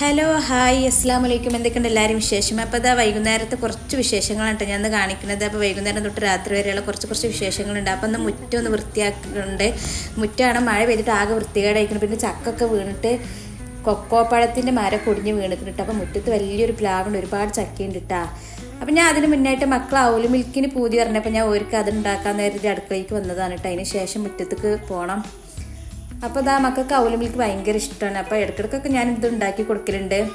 Hello hi അസ്സാം വലൈക്കും എന്തൊക്കെയുണ്ട് എല്ലാവരും വിശേഷം? അപ്പോൾ അതാ വൈകുന്നേരത്തെ കുറച്ച് വിശേഷങ്ങളാണ് ഞാൻ കാണിക്കുന്നത്. അപ്പോൾ വൈകുന്നേരം തൊട്ട് രാത്രി വരെയുള്ള കുറച്ച് കുറച്ച് വിശേഷങ്ങളുണ്ട്. അപ്പോൾ ഒന്ന് മുറ്റം ഒന്ന് വൃത്തിയാക്കുന്നുണ്ട് മുറ്റമാണ് മഴ പെയ്തിട്ട് ആകെ വൃത്തികേടായിരിക്കണം പിന്നെ ചക്കൊക്കെ വീണിട്ട് കൊക്കോപ്പഴത്തിന്റെ മരം കൊടിഞ്ഞ് വീണിട്ടുണ്ട് അപ്പോൾ മുറ്റത്ത് വലിയൊരു പ്ലാവുണ്ട്. ഒരുപാട് ചക്കയുണ്ട് കേട്ടാ. അപ്പം ഞാൻ അതിന് മുന്നായിട്ട് മക്കൾ ഔൽ മിൽക്കിന് പൂതി പറഞ്ഞപ്പോൾ ഞാൻ ഒരുക്ക് അത് ഉണ്ടാക്കാൻ നേരത്തെ അടുക്കളയ്ക്ക് വന്നതാണ് കേട്ടോ. അതിന് ശേഷം മുറ്റത്തേക്ക് പോകണം അപ്പോൾ ഇതാ മക്കൾക്ക് ഔൽ മിൽക്ക് ഭയങ്കര ഇഷ്ടമാണ് അപ്പോൾ ഇടയ്ക്കിടയ്ക്കൊക്കെ ഞാൻ ഇത് ഉണ്ടാക്കി കൊടുക്കലുണ്ട്.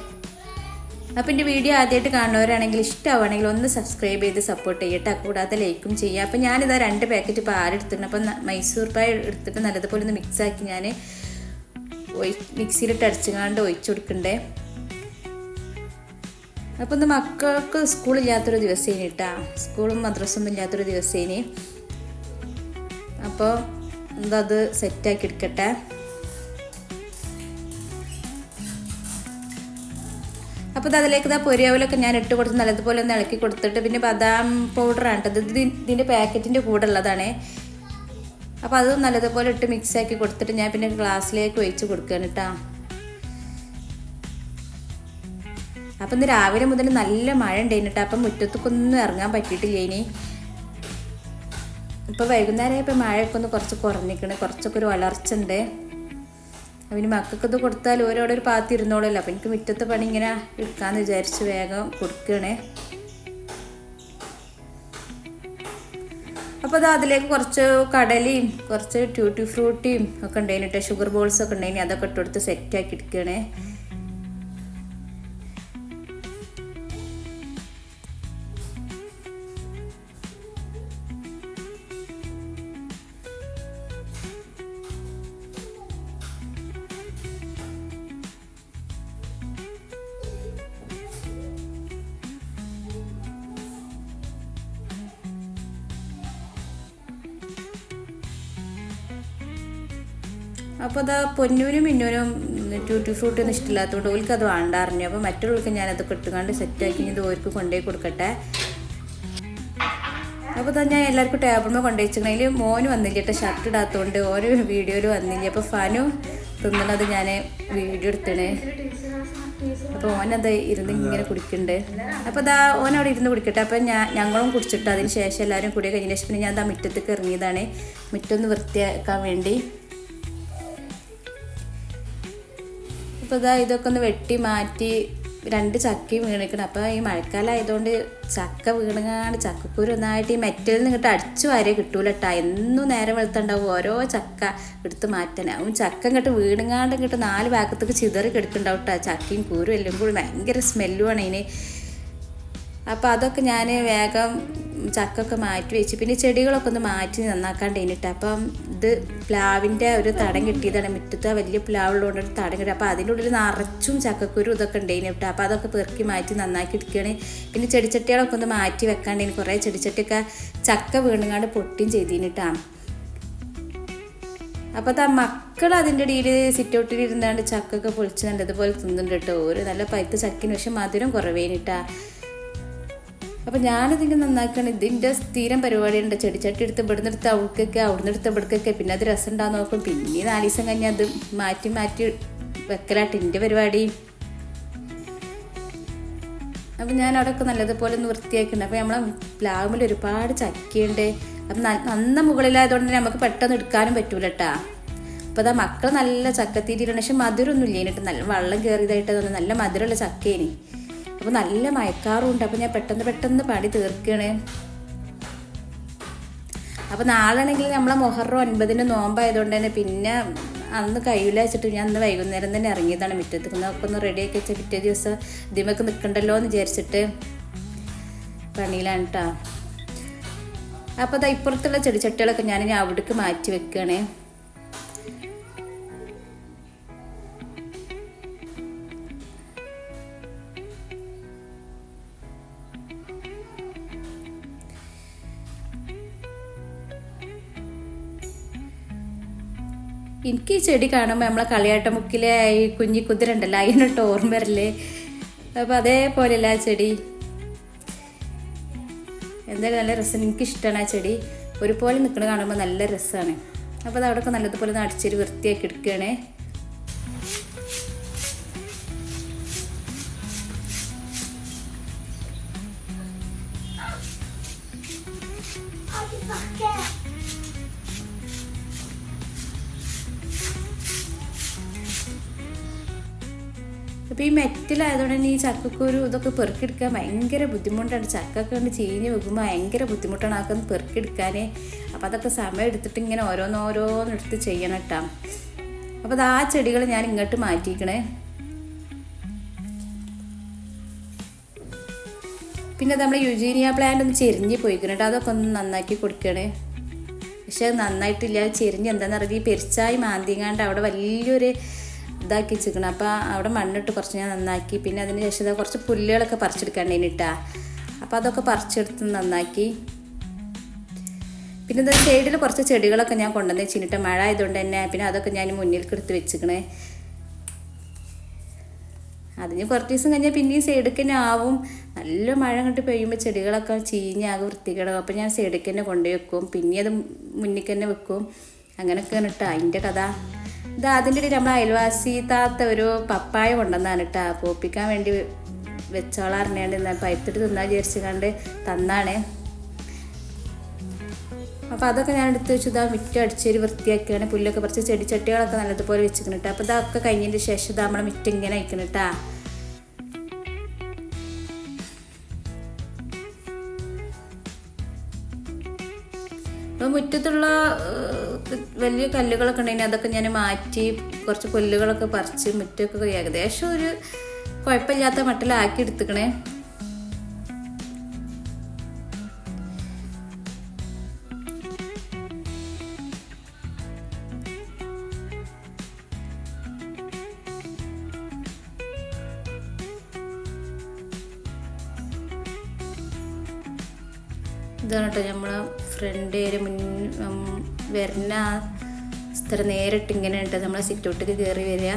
അപ്പോൾ എന്റെ വീഡിയോ ആദ്യമായിട്ട് കാണുന്നവരാണെങ്കിൽ ഇഷ്ടമാണെങ്കിൽ ഒന്ന് സബ്സ്ക്രൈബ് ചെയ്ത് സപ്പോർട്ട് ചെയ്യട്ടെ. കൂടാതെ ലൈക്കും ചെയ്യുക അപ്പോൾ ഞാനിതാ രണ്ട് പാക്കറ്റ് പാലെടുത്തിട്ടുണ്ട് അപ്പോൾ ന- മൈസൂർ പായ എടുത്തിട്ട് നല്ലതുപോലെ ഒന്ന് മിക്സാക്കി ഞാൻ മിക്സിയിലിട്ട് മിക്സിയിലിട്ട് അടിച്ചുകാണ്ട് ഒഴിച്ചു കൊടുക്കണ്ടേ. അപ്പോൾ ഇന്ന് മക്കൾക്ക് സ്കൂളില്ലാത്തൊരു ദിവസേനി കേട്ടാ സ്കൂളും മദ്രസൊന്നും ഇല്ലാത്തൊരു ദിവസേനി. അപ്പോൾ എന്താ അത് സെറ്റാക്കി എടുക്കട്ടെ? അപ്പോൾ ഇത് അതിലേക്ക് ഇതാ പൊരിയാവിലൊക്കെ ഞാൻ ഇട്ട് കൊടുത്ത് നല്ലതുപോലെ ഒന്ന് ഇളക്കി കൊടുത്തിട്ട് പിന്നെ ബദാം പൗഡറാണ് ഇത് ഇതിന്റെ പാക്കറ്റിന്റെ കൂടെ ഉള്ളതാണ്. അപ്പോൾ അത് നല്ലതുപോലെ ഇട്ട് മിക്സ് ആക്കി കൊടുത്തിട്ട് ഞാൻ പിന്നെ ഗ്ലാസ്സിലേക്ക് ഒഴിച്ച് കൊടുക്കുകയാണ് കേട്ടോ അപ്പം ഇന്ന് രാവിലെ മുതൽ നല്ല മഴ ഉണ്ടായിരുന്നു കേട്ടോ അപ്പം മുറ്റത്തേക്കൊന്നും ഇറങ്ങാൻ പറ്റിയിട്ടില്ല ഇനി ഇപ്പോൾ വൈകുന്നേരം ഇപ്പോൾ മഴയൊക്കെ ഒന്ന് കുറച്ച് കുറഞ്ഞിരിക്കണേ കുറച്ചൊക്കെ ഒരു വളർച്ച ഉണ്ട് അവന് മക്കൾക്ക് ഇത് കൊടുത്താൽ ഓരോടെ ഒരു പാത്തി ഇരുന്നോളല്ലോ അപ്പം എനിക്ക് മുറ്റത്തെ പണി ഇങ്ങനെ എടുക്കാമെന്ന് വിചാരിച്ച് വേഗം കൊടുക്കണേ. അപ്പോൾ അത് അതിലേക്ക് കുറച്ച് കടലയും കുറച്ച് ട്യൂട്ടി ഫ്രൂട്ടിയും ഒക്കെ ഉണ്ടായിന് കേട്ടോ ഷുഗർ ബോൾസ് ഒക്കെ ഉണ്ടായിന് അതൊക്കെ ഇട്ടെടുത്ത് സെറ്റാക്കി എടുക്കുകയാണേ അപ്പോൾ അതാ പൊന്നൂരും മിന്നൂരും ട്യൂട്ടി ഫ്രൂട്ടി ഒന്നും ഇഷ്ടമില്ലാത്തതുകൊണ്ട് ഓൽക്ക് അത് വേണ്ട അറിഞ്ഞു അപ്പോൾ മറ്റുള്ളവർക്ക് ഞാനത് ഇട്ടുകൊണ്ട് സെറ്റാക്കി ഇത് ഓർക്ക് കൊണ്ടുപോയി കൊടുക്കട്ടെ. അപ്പോൾ തന്നെ ഞാൻ എല്ലാവർക്കും ടേബിളിൽ കൊണ്ടുപോയി വെച്ചിട്ടുണ്ടെങ്കിൽ മോന് വന്നില്ല കേട്ടോ ഷർട്ട് ഇടാത്തതുകൊണ്ട് ഓരോ വീഡിയോയിൽ വന്നില്ല. അപ്പോൾ ഫാനു തിന്നണത് ഞാൻ വീഡിയോ എടുത്തണേ. അപ്പോൾ ഓനത് ഇരുന്ന് ഇങ്ങനെ കുടിക്കുന്നുണ്ട് അപ്പോൾ അതാ ഓൻ അവിടെ ഇരുന്ന് കുടിക്കട്ടെ. അപ്പോൾ ഞാൻ ഞങ്ങളും കുടിച്ചിട്ട് അതിന് ശേഷം എല്ലാവരും കൂടി കഴിഞ്ഞ ശേഷം പിന്നെ ഞാൻ അതാ മുറ്റത്തേക്ക് ഇറങ്ങിയതാണ്. മുറ്റൊന്ന് വൃത്തിയാക്കാൻ വേണ്ടി. അപ്പോൾ ഇതാ ഇതൊക്കെ ഒന്ന് വെട്ടി മാറ്റി രണ്ട് ചക്കയും വീണിക്കണം അപ്പോൾ ഈ മഴക്കാലം ആയതുകൊണ്ട് ചക്ക വീണങ്ങാണ്ട് ചക്കക്കൂര് ഒന്നായിട്ട് ഈ മെറ്റലിൽ നിന്ന് ഇങ്ങോട്ട് അടിച്ചു വാരേ കിട്ടൂല കേട്ടോ എന്നും നേരം വെളുത്തുണ്ടാവും ഓരോ ചക്ക എടുത്ത് മാറ്റാനാവും ചക്ക ഇങ്ങോട്ട് വീണങ്ങാണ്ട് ഇങ്ങോട്ട് നാല് ഭാഗത്തേക്ക് ചിതറി കിടക്കുന്നുണ്ടാവും കേട്ടോ ചക്കയും കൂരും എല്ലാം കൂടി ഭയങ്കര സ്മെല്ലുമാണ് ഇതിന് അപ്പോൾ അതൊക്കെ ഞാൻ വേഗം ചക്കൊക്കെ മാറ്റി വെച്ച്. പിന്നെ ചെടികളൊക്കെ ഒന്ന് മാറ്റി നന്നാക്കാണ്ട് കഴിഞ്ഞിട്ട് അപ്പം ഇത് പ്ലാവിന്റെ ഒരു തടം കിട്ടിയതാണ്. മുറ്റത്ത് വലിയ പ്ലാവുള്ളതുകൊണ്ട് ഒരു തടം കിട്ടി. അപ്പോൾ അതിന്റെ ഉള്ളിൽ നിറച്ചും ചക്കക്കുരു ഇതൊക്കെ ഉണ്ടായിന് കേട്ടോ. അപ്പോൾ അതൊക്കെ പെറുക്കി മാറ്റി നന്നാക്കി എടുക്കുകയാണ്. പിന്നെ ചെടിച്ചട്ടികളൊക്കെ ഒന്ന് മാറ്റി വെക്കാണ്ട് വെക്കാണ്ടേന് കുറേ ചെടിച്ചട്ടിയൊക്കെ ചക്ക വീണുങ്ങാണ്ട് പൊട്ടിയും ചെയ്തിട്ടാണ് അപ്പം അപ്പോൾ ആ മക്കൾ അതിന്റെ ഇടയിൽ സിറ്റ് ഔട്ടിൽ ഇരുന്നാണ്ട് ചക്കൊക്കെ പൊളിച്ച് നല്ലതുപോലെ തിന്നുന്നുണ്ട് കേട്ടോ. ഒരു നല്ല പഴുത്ത ചക്കിന് പക്ഷെ മധുരം കുറവേനിട്ടാ അപ്പം ഞാനിതിങ്ങനെ നന്നാക്കണം. ഇതിന്റെ സ്ഥിരം പരിപാടിയുണ്ട്. ചെടിച്ചട്ടി എടുത്ത് ഇവിടുന്ന് എടുത്ത് അവൾക്കൊക്കെ അവിടുന്ന് എടുത്ത് ഇവിടേക്കൊക്കെ. പിന്നെ അത് രസം ഉണ്ടാകുന്ന നോക്കും. പിന്നെ നാല് ദിവസം കഴിഞ്ഞ് അത് മാറ്റി മാറ്റി വെക്കലാട്ട് എന്റെ പരിപാടി. അപ്പം ഞാൻ അവിടെയൊക്കെ നല്ലതുപോലെ ഒന്ന് വൃത്തിയാക്കുന്നുണ്ട് അപ്പോൾ നമ്മളെ പ്ലാവിൽ ഒരുപാട് ചക്കിയുണ്ട്. അപ്പം നന്ന മുകളിലായതുകൊണ്ട് തന്നെ നമുക്ക് പെട്ടെന്ന് എടുക്കാനും പറ്റൂല കേട്ടാ അപ്പോൾ അതാ മക്കൾ നല്ല ചക്കത്തിരിയിലാണ് പക്ഷെ മധുരമൊന്നും ഇല്ല എന്നിട്ട് നല്ല വെള്ളം കയറിയതായിട്ട് നല്ല മധുരമുള്ള ചക്കേനി അപ്പോൾ നല്ല മയക്കാറുണ്ട്. അപ്പോൾ ഞാൻ പെട്ടെന്ന് പെട്ടെന്ന് പണി തീർക്കുകയാണ് അപ്പോൾ നാളാണെങ്കിൽ നമ്മളെ മൊഹറം ഒൻപതിന് നോമ്പായതുകൊണ്ട് തന്നെ പിന്നെ അന്ന് കഴിയില്ല വെച്ചിട്ട് ഞാൻ അന്ന് വൈകുന്നേരം തന്നെ ഇറങ്ങിയതാണ് മുറ്റത്ത് ഒക്കെ ഒന്ന് റെഡിയാക്കി വെച്ച പിറ്റേ ദിവസം ദിമക്ക് നിൽക്കണ്ടല്ലോ എന്ന് വിചാരിച്ചിട്ട് പണിയിലാണ് കേട്ടോ അപ്പോൾ അതാ ഇപ്പുറത്തുള്ള ചെടിച്ചട്ടികളൊക്കെ ഞാൻ അവിടേക്ക് മാറ്റി വെക്കുകയാണേ എനിക്ക് ഈ ചെടി കാണുമ്പോൾ നമ്മളെ കളിയാട്ടമുക്കിലെ ഈ കുഞ്ഞി ഉണ്ടല്ലോ അതിനൊട്ട് ഓർമ്മ വരില്ലേ അപ്പോൾ അതേപോലെയല്ല ആ ചെടി. എന്തായാലും നല്ല രസം. എനിക്ക് ഇഷ്ടമാണ് ആ ചെടി. ഒരുപോലെ നിൽക്കണ കാണുമ്പോൾ നല്ല രസമാണ് അപ്പോൾ അത് അവിടെയൊക്കെ നല്ലതുപോലെ ഒന്ന് വൃത്തിയാക്കി എടുക്കുകയാണേ അപ്പോൾ ഈ മെറ്റലായതുകൊണ്ട് തന്നെ ഈ ചക്കക്കുരു ഇതൊക്കെ പെറുക്കിയെടുക്കാൻ ഭയങ്കര ബുദ്ധിമുട്ടാണ്. ചക്കൊക്കെ കൊണ്ട് ചീഞ്ഞ് വെക്കുമ്പോൾ ഭയങ്കര ബുദ്ധിമുട്ടാണ് അതൊക്കെ പെറുക്കിയെടുക്കാൻ അപ്പോൾ അതൊക്കെ സമയം എടുത്തിട്ട് ഇങ്ങനെ ഓരോന്നോരോന്നെടുത്ത് ചെയ്യണം കേട്ടോ. അപ്പോൾ അത് ആ ചെടികൾ ഞാൻ ഇങ്ങോട്ട് മാറ്റിക്കണേ പിന്നെ നമ്മൾ യുജീനിയ പ്ലാന്റ് ഒന്ന് ചെരിഞ്ഞ് പോയിക്കണം അതൊക്കെ ഒന്ന് നന്നാക്കി കൊടുക്കണേ. പക്ഷെ നന്നായിട്ടില്ല. ചെരിഞ്ഞ് എന്താണെന്ന് അറിയാം ഈ പെരിച്ചായി മാന്തിങ്ങാണ്ട് അവിടെ വലിയൊരു ഇതാക്കി വെച്ചിരിക്കണം. അപ്പോൾ അവിടെ മണ്ണിട്ട് കുറച്ച് ഞാൻ നന്നാക്കി. പിന്നെ അതിന് ശേഷം കുറച്ച് പുല്ലുകളൊക്കെ പറിച്ചെടുക്കണ്ടേനിട്ടാ അപ്പോൾ അതൊക്കെ പറിച്ചെടുത്ത് നന്നാക്കി. പിന്നെ എന്താ സൈഡിൽ കുറച്ച് ചെടികളൊക്കെ ഞാൻ കൊണ്ടുവന്ന് വെച്ചിട്ട് മഴ ആയതുകൊണ്ട് തന്നെ പിന്നെ അതൊക്കെ ഞാൻ മുന്നിൽ എടുത്ത് വെച്ചിക്കണേ അതിന് കുറച്ച് ദിവസം കഴിഞ്ഞാൽ പിന്നെയും സൈഡിലേക്ക് ആവും. നല്ല മഴ അങ്ങോട്ട് പെയ്യുമ്പോൾ ചെടികളൊക്കെ ചീഞ്ഞാകും വൃത്തികേടാകും അപ്പോൾ ഞാൻ സൈഡിലേക്ക് തന്നെ കൊണ്ടുപോയി വെക്കും. പിന്നെ അത് മുന്നിൽ തന്നെ വെക്കും. അങ്ങനെയൊക്കെയാണ് കേട്ടോ അതിന്റെ കഥ. ഇത് അതിന്റെ ഇടയിൽ നമ്മൾ അയൽവാസി താത്ത ഒരു പപ്പായ കൊണ്ടുവന്നാണ് കേട്ടോ. പോപ്പിക്കാൻ വേണ്ടി വെച്ചോളാം അറിഞ്ഞാണ്ട് എന്നാൽ പഴുത്തിട്ട് തിന്നാൻ വിചാരിച്ചു കണ്ട് തന്നാണ്. അപ്പോൾ അതൊക്കെ ഞാൻ എടുത്ത് വെച്ചു ഇതാ മിറ്റം അടിച്ചൊരു വൃത്തിയാക്കിയാണ്. പുല്ലൊക്കെ കുറച്ച് ചെടിച്ചട്ടികളൊക്കെ നല്ലതുപോലെ വെച്ചിരിക്കണിട്ട് അപ്പോൾ ഇതൊക്കെ കഴിഞ്ഞതിന്റെ ശേഷം ഇതാ നമ്മളെ മിറ്റം ഇങ്ങനെ അയക്കണിട്ടാ അപ്പോൾ മുറ്റത്തുള്ള വലിയ കല്ലുകളൊക്കെ ഉണ്ടെങ്കിൽ അതൊക്കെ ഞാൻ മാറ്റി കുറച്ച് പുല്ലുകളൊക്കെ പറിച്ച് മുറ്റമൊക്കെ ഏകദേശം ഒരു കുഴപ്പമില്ലാത്ത മട്ടിലാക്കി എടുത്തുക്കണേ. ഇതാണ് കേട്ടോ നമ്മളെ ഫ്രണ്ട് ഏരിയ മുൻ വരുന്ന സ്ഥലം നേരിട്ട് ഇങ്ങനെ ഉണ്ട്. നമ്മളെ സിറ്റൗട്ടിക്ക് കയറി വരിക.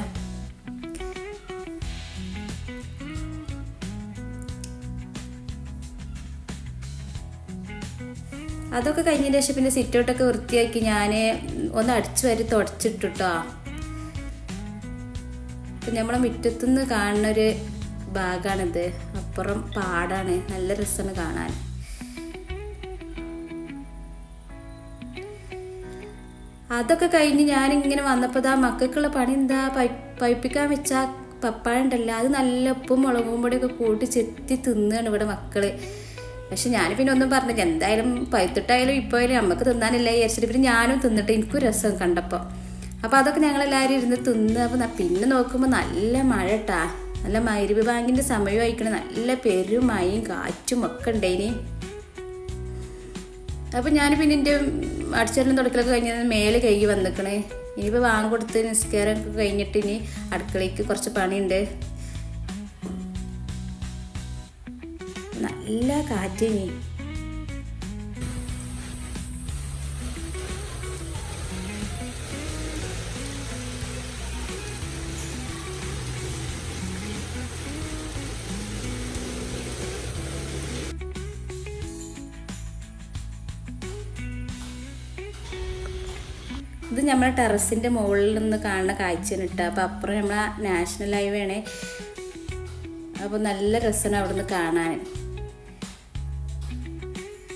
അതൊക്കെ കഴിഞ്ഞതിന് ശേഷം പിന്നെ സിറ്റൗട്ടൊക്കെ വൃത്തിയാക്കി ഞാൻ ഒന്ന് അടിച്ചു വരി തുടച്ചിട്ടുട്ടോ. അപ്പം നമ്മളെ മുറ്റത്തുനിന്ന് കാണുന്ന ഒരു ഭാഗമാണിത് അപ്പുറം പാടാണ്. നല്ല രസമാണ് കാണാൻ. അതൊക്കെ കഴിഞ്ഞ് ഞാനിങ്ങനെ വന്നപ്പോൾ ഇതാ മക്കൾക്കുള്ള പണി എന്താ? പൈപ്പിക്കാൻ വെച്ച പപ്പായ ഉണ്ടല്ലോ. അത് നല്ല ഉപ്പും മുളകും പൊടിയൊക്കെ കൂട്ടി ചെത്തി തിന്നാണ് ഇവിടെ മക്കൾ. പക്ഷെ ഞാൻ പിന്നെ ഒന്നും പറഞ്ഞില്ല. എന്തായാലും പഴുത്തിട്ടായാലും ഇപ്പോയാലും നമുക്ക് തിന്നാനില്ല വിചാരിച്ചിട്ട് പിന്നെ ഞാനും തിന്നിട്ട് എനിക്കും രസം കണ്ടപ്പോൾ അപ്പോൾ അതൊക്കെ ഞങ്ങൾ ഞങ്ങളെല്ലാവരും ഇരുന്ന് തിന്ന് അപ്പോൾ പിന്നെ നോക്കുമ്പോൾ നല്ല മഴ കേട്ടാ നല്ല മരുവ് ബാങ്കിന്റെ സമയം ആയിക്കണ. നല്ല പെരുമയും കാറ്റും ഒക്കെ ഉണ്ടേനി. അപ്പം ഞാൻ പിന്നെ എന്റെ അടിച്ചേരലും തുടക്കലൊക്കെ കഴിഞ്ഞാൽ മേലെ കഴുകി വന്നിക്കണേ. ഇനിയിപ്പോൾ വാങ്ങി കൊടുത്ത് നിസ്കാരമൊക്കെ കഴിഞ്ഞിട്ട് ഇനി അടുക്കളയ്ക്ക് കുറച്ച് പണിയുണ്ട്. നല്ല കാറ്റിനി ഇത് നമ്മളെ ടെറസിന്റെ മുകളിൽ നിന്ന് കാണുന്ന കാഴ്ചയാണ് കേട്ടോ. അപ്പോൾ അപ്പുറം നമ്മളെ നാഷണൽ ഹൈവേ അപ്പോൾ നല്ല രസമാണ് അവിടെ നിന്ന് കാണാൻ.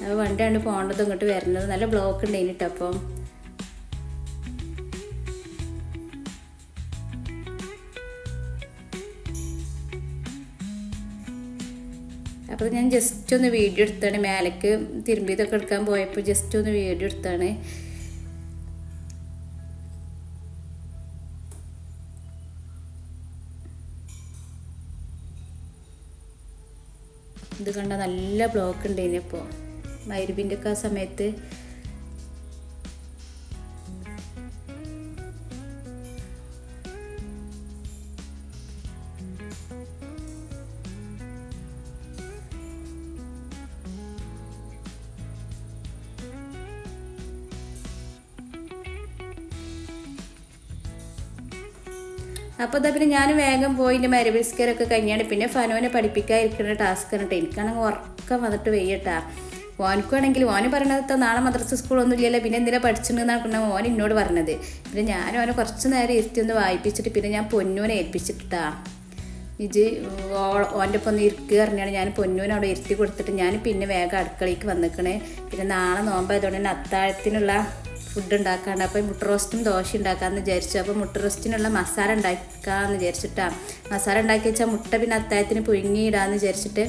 അപ്പോൾ വണ്ടിയാണ് പോകേണ്ടത് ഇങ്ങോട്ട് വരുന്നത് നല്ല ബ്ലോക്ക് ഉണ്ട് കേട്ടോ അപ്പം. അപ്പോൾ ഞാൻ ജസ്റ്റ് ഒന്ന് വീഡിയോ എടുത്താണ്. മേലേക്ക് തിരുമ്പിയതൊക്കെ എടുക്കാൻ പോയപ്പോൾ ജസ്റ്റ് ഒന്ന് വീഡിയോ എടുത്താണ്. ഇത് കണ്ട നല്ല ബ്ലോക്ക് ഉണ്ടായിരുന്നു ഇപ്പോൾ മൈരുബിന്റെ ഒക്കെ ആ സമയത്ത് അപ്പോൾ ഇതാ പിന്നെ ഞാൻ വേഗം പോയി എന്റെ മരവിസ്കരൊക്കെ കഴിഞ്ഞാണ് പിന്നെ ഫനോനെ പഠിപ്പിക്കാതിരിക്കുന്ന ടാസ്ക് കേട്ടോ എനിക്കാണെങ്കിൽ ഉറക്കം വന്നിട്ട് വെയ്യട്ടാ. ഓനക്കുവാണെങ്കിൽ ഓന് പറയണത് നാളെ മദ്രസ സ്കൂളൊന്നും ഇല്ലല്ലോ പിന്നെ എന്തിനാ പഠിച്ചിട്ടുണ്ടെന്നാണ് ഓൻ എന്നോട് പറഞ്ഞത്. പിന്നെ ഞാൻ ഓനെ കുറച്ച് നേരം ഇരുത്തി ഒന്ന് വായിപ്പിച്ചിട്ട് പിന്നെ ഞാൻ പൊന്നൂനെ ഏൽപ്പിച്ചിട്ടാ. ഇത് ഓന്റെ ഒപ്പം ഒന്ന് ഇരിക്കുക പറഞ്ഞാണ് ഞാൻ പൊന്നൂനെ അവിടെ ഇരുത്തി കൊടുത്തിട്ട് ഞാൻ പിന്നെ വേഗം അടുക്കളയ്ക്ക് വന്നിക്കണേ. പിന്നെ നാളെ നോമ്പായതുകൊണ്ട് തന്നെ അത്താഴത്തിനുള്ള ഫുഡ് ഉണ്ടാക്കാണ്ട് അപ്പോൾ മുട്ട റോസ്റ്റും ദോശ ഉണ്ടാക്കാമെന്ന് വിചാരിച്ചു. അപ്പോൾ മുട്ട റോസ്റ്റിനുള്ള മസാല ഉണ്ടാക്കാമെന്ന് വിചാരിച്ചിട്ടാണ് മസാല ഉണ്ടാക്കി വെച്ചാൽ മുട്ട പിന്നെ അത്തായത്തിന് പുഴുങ്ങിയിടാന്ന് വിചാരിച്ചിട്ട്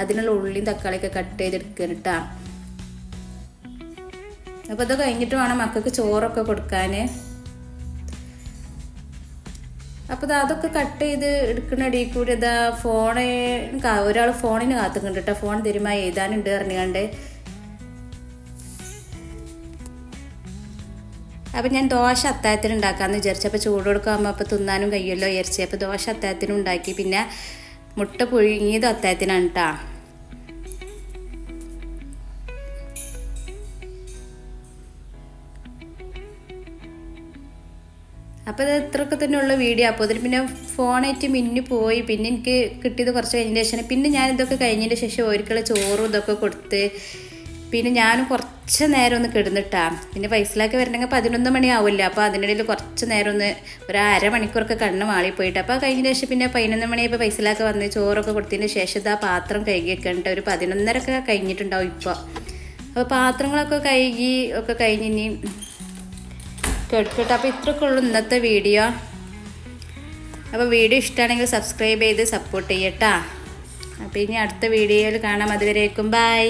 അതിനുള്ള ഉള്ളിയും തക്കാളിയൊക്കെ കട്ട് ചെയ്തെടുക്കാൻ കേട്ടാ അപ്പോൾ അത് കഴിഞ്ഞിട്ട് വേണം മക്കൾക്ക് ചോറൊക്കെ കൊടുക്കാൻ അപ്പോൾ അതൊക്കെ കട്ട് ചെയ്ത് എടുക്കുന്ന ഇടയിൽ കൂടി ഇതാ ഫോണ് ഒരാൾ ഫോണിന് കാത്തുക്കുന്നുണ്ട് കേട്ടോ ഫോൺ തരുമ്പോൾ എഴുതാനുണ്ട് അറിഞ്ഞാണ്ട് അപ്പം ഞാൻ ദോശ അത്തായത്തിന് ഉണ്ടാക്കാമെന്ന് വിചാരിച്ചു അപ്പോൾ ചൂട് കൊടുക്കുമ്പോൾ അപ്പോൾ തിന്നാനും കഴിയുമല്ലോ വിചാരിച്ചു. അപ്പോൾ ദോശ അത്തായത്തിനും ഉണ്ടാക്കി. പിന്നെ മുട്ട പുഴുങ്ങിയത് അത്തായത്തിനാണ് കേട്ടോ അപ്പോൾ ഇത് ഇത്രയൊക്കെ തന്നെയുള്ള വീഡിയോ. അപ്പോൾ അതിൽ പിന്നെ ഫോണായിട്ട് മിന്നു പോയി. പിന്നെ എനിക്ക് കിട്ടിയത് കുറച്ച് കഴിഞ്ഞതിന് ശേഷം. പിന്നെ ഞാൻ ഇതൊക്കെ കഴിഞ്ഞതിന് ശേഷം ഒരിക്കലും ചോറും ഇതൊക്കെ കൊടുത്ത്. പിന്നെ ഞാനും കുറച്ച് നേരം ഒന്ന് കിടന്നിട്ടാ. പിന്നെ വയസ്സിലാക്കി വരണമെങ്കിൽ പതിനൊന്ന് മണിയാവില്ല? അപ്പോൾ അതിനിടയിൽ കുറച്ച് നേരം ഒന്ന് ഒരു അരമണിക്കൂറൊക്കെ കണ്ണ് മാളിപ്പോയിട്ട് അപ്പോൾ കഴിഞ്ഞ ശേഷം പിന്നെ പതിനൊന്ന് മണിയായപ്പോൾ വയസ്സിലാക്കി വന്ന് ചോറൊക്കെ കൊടുത്തതിന് ശേഷം ഇതാ പാത്രം കഴുകി ഉണ്ട്. ഒരു പതിനൊന്നരൊക്കെ കഴിഞ്ഞിട്ടുണ്ടാവും ഇപ്പോൾ. അപ്പോൾ പാത്രങ്ങളൊക്കെ കഴുകി ഒക്കെ കഴിഞ്ഞ് ഇനി കേട്ടിട്ട് അപ്പോൾ ഇത്രയൊക്കെ ഉള്ളൂ ഇന്നത്തെ വീഡിയോ. അപ്പോൾ വീഡിയോ ഇഷ്ടമാണെങ്കിൽ സബ്സ്ക്രൈബ് ചെയ്ത് സപ്പോർട്ട് ചെയ്യട്ടാ. അപ്പോൾ ഇനി അടുത്ത വീഡിയോയിൽ കാണാം. അതുവരേക്കും ബൈ.